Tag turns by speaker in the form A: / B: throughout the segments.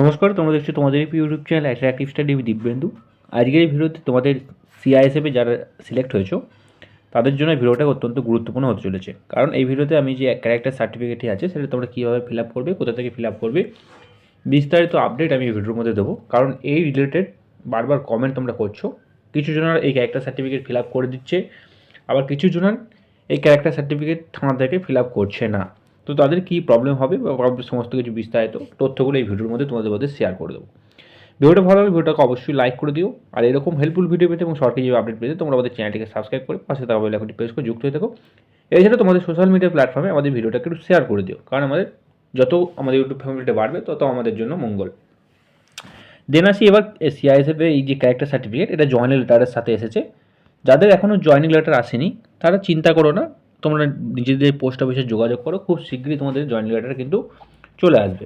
A: নমস্কার, তোমরা দেখছ তোমাদের YouTube channel attractive study Dibyendu. আজকের এই ভিডিওতে তোমাদের সিআইএসএফে যারা সিলেক্ট হয়েছো, তাদের জন্য এই ভিডিওটা অত্যন্ত গুরুত্বপূর্ণ হতে চলেছে। কারণ এই ভিডিওতে আমি যে ক্যারেক্টার সার্টিফিকেটটি আছে, সেটা তোমরা কীভাবে ফিল আপ করবে, কোথা থেকে ফিল আপ করবে, বিস্তারিত আপডেট আমি এই ভিডিওর মধ্যে দেবো। কারণ এই রিলেটেড বারবার কমেন্ট তোমরা করছ, কিছু জনের এই ক্যারেক্টার সার্টিফিকেট ফিল আপ করে দিচ্ছে, আবার কিছু জনের এই ক্যারেক্টার সার্টিফিকেট থানা থেকে ফিল আপ করছে না। তো তাদের কী প্রবলেম হবে সমস্ত কিছু বিস্তারিত তথ্যগুলো এই ভিডিওর মধ্যে তোমাদের মধ্যে শেয়ার করে দেবো। ভিডিওটা ভালো লাগলে ভিডিওটাকে অবশ্যই লাইক করে দিও। আর এরকম হেল্পফুল ভিডিও পেতে এবং সরকারি আপডেট পেতে তোমরা আমাদের চ্যানেলটিকে সাবস্ক্রাইব করে পাশে থাকা বেল আইকনটি প্রেস করে যুক্ত হয়ে থাকো। এছাড়া তোমাদের সোশ্যাল মিডিয়া প্ল্যাটফর্মে আমাদের ভিডিওটাকে একটু শেয়ার করে দিও। কারণ আমাদের যত আমাদের ইউটিউব ফ্যামিলিটা বাড়বে, তত আমাদের জন্য মঙ্গল। দেন আসি এবার সিআইএসএফ এই যে ক্যারেক্টার সার্টিফিকেট এটা জয়েনিং লেটারের সাথে এসেছে। যাদের এখনও জয়েনিং লেটার আসেনি, তারা চিন্তা করো না তোমরা নিজেদের পোস্ট অফিসে যোগাযোগ করো, খুব শীঘ্রই তোমাদের জয়েন্ট লেটার কিন্তু চলে আসবে।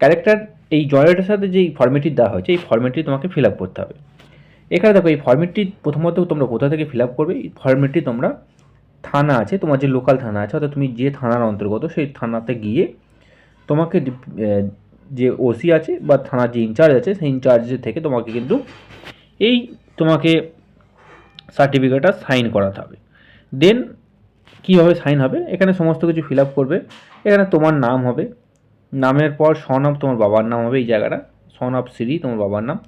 A: ক্যারেক্টার এই জয়েন্ট লেটারের সাথে যেই ফর্মেটটি দেওয়া হয়েছে, এই ফর্মেটটি তোমাকে ফিল আপ করতে হবে। এখানে দেখো, এই ফর্মেটটি প্রথমত তোমরা কোথা থেকে ফিল আপ করবে? এই ফর্মেটটি তোমরা থানা আছে, তোমার যে লোকাল থানা আছে, অর্থাৎ তুমি যে থানার অন্তর্গত, সেই থানাতে গিয়ে তোমাকে যে ওসি আছে বা থানার যে ইনচার্জ আছে, সেই ইনচার্জের থেকে তোমাকে কিন্তু এই তোমাকে সার্টিফিকেটটা সাইন করাতে হবে। দেন কীভাবে সাইন হবে? এখানে সমস্ত কিছু ফিল করবে। এখানে তোমার নাম হবে। নামের পর সন অফ তোমার বাবার নাম হবে এই জায়গাটা। সন অফ সিরি তোমার বাবার নাম।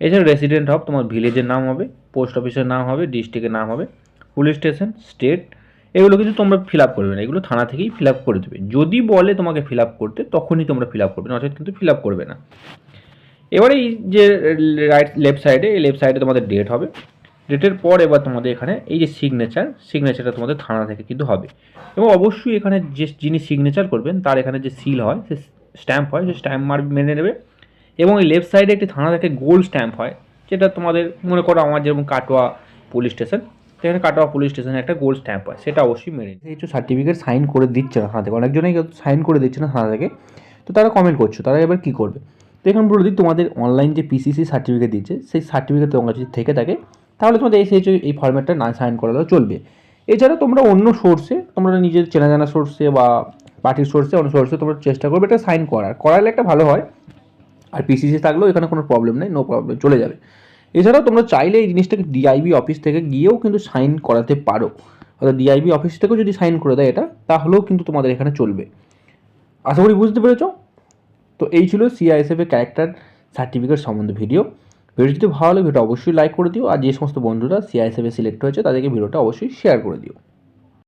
A: এছাড়া রেসিডেন্ট অফ তোমার ভিলেজের নাম হবে। পোস্ট অফিসের নাম হবে ডিস্ট্রিক্টের নাম হবে। পুলিশ স্টেশন স্টেট এগুলো কিন্তু তোমরা ফিল আপ করবে না। এগুলো থানা থেকেই ফিল আপ করে দেবে। যদি বলে তোমাকে ফিল আপ করতে, তখনই তোমরা ফিল আপ করবে। নচেত কিন্তু ফিল আপ করবে না। এবারে এই যে রাইট লেফট সাইডে এই লেফট সাইডে তোমাদের ডেট হবে। ডেটের পর এবার তোমাদের এখানে এই যে সিগনেচার সিগনেচারটা তোমাদের থানা থেকে কিন্তু হবে। এবং অবশ্যই এখানে যে যিনি সিগনেচার করবেন, তার এখানে যে সিল হয়, সে স্ট্যাম্প হয়, সে স্ট্যাম্প মার মেনে নেবে। এবং এই লেফট সাইডে একটি থানা থেকে গোল স্ট্যাম্প হয়, যেটা তোমাদের মনে করো আমার যেরকম কাটোয়া পুলিশ স্টেশন সেখানে কাটোয়া পুলিশ স্টেশনে একটা গোল্ড স্ট্যাম্প হয়, সেটা অবশ্যই মেনে কিছু সার্টিফিকেট সাইন করে দিচ্ছে না থানা থেকে, অনেকজনেই সাইন করে দিচ্ছে না থানা থেকে। তো তারা কমেন্ট করছ, তারা এবার কী করবে? তো এখন বলে দিই তোমাদের অনলাইন যে পিসিসি সার্টিফিকেট দিচ্ছে, সেই সার্টিফিকেট তোমার কাছে থেকে থাকে তাহলে তোমাদের এই সেই এই ফর্ম্যাটটা না সাইন করালেও চলবে। এছাড়া তোমরা অন্য সোর্সে তোমরা নিজের চেনা জানা সোর্সে বা পার্টির সোর্সে অন্য সোর্সে তোমরা চেষ্টা করবে এটা সাইন করার। করালে একটা ভালো হয়। আর পিসিসি থাকলেও এখানে কোনো প্রবলেম নেই নো প্রবলেম চলে যাবে। এছাড়াও তোমরা চাইলে এই জিনিসটাকে ডিআইবি অফিস থেকে গিয়েও কিন্তু সাইন করাতে পারো। অর্থাৎ ডিআইবি অফিস থেকেও যদি সাইন করে দেয় এটা, তাহলেও কিন্তু তোমাদের এখানে চলবে। আশা করি বুঝতে পেরেছ? তো এই ছিল সিআইএসএফ এর ক্যারেক্টার সার্টিফিকেট সম্বন্ধে ভিডিও ভিডিও যদি ভালো লাগে, ভিডিওটা অবশ্যই লাইক করে দিও। আর যে সমস্ত বন্ধুরা সিআইএসএফে সিলেক্ট হয়েছে, তাদেরকে ভিডিওটা অবশ্যই শেয়ার করে দিও।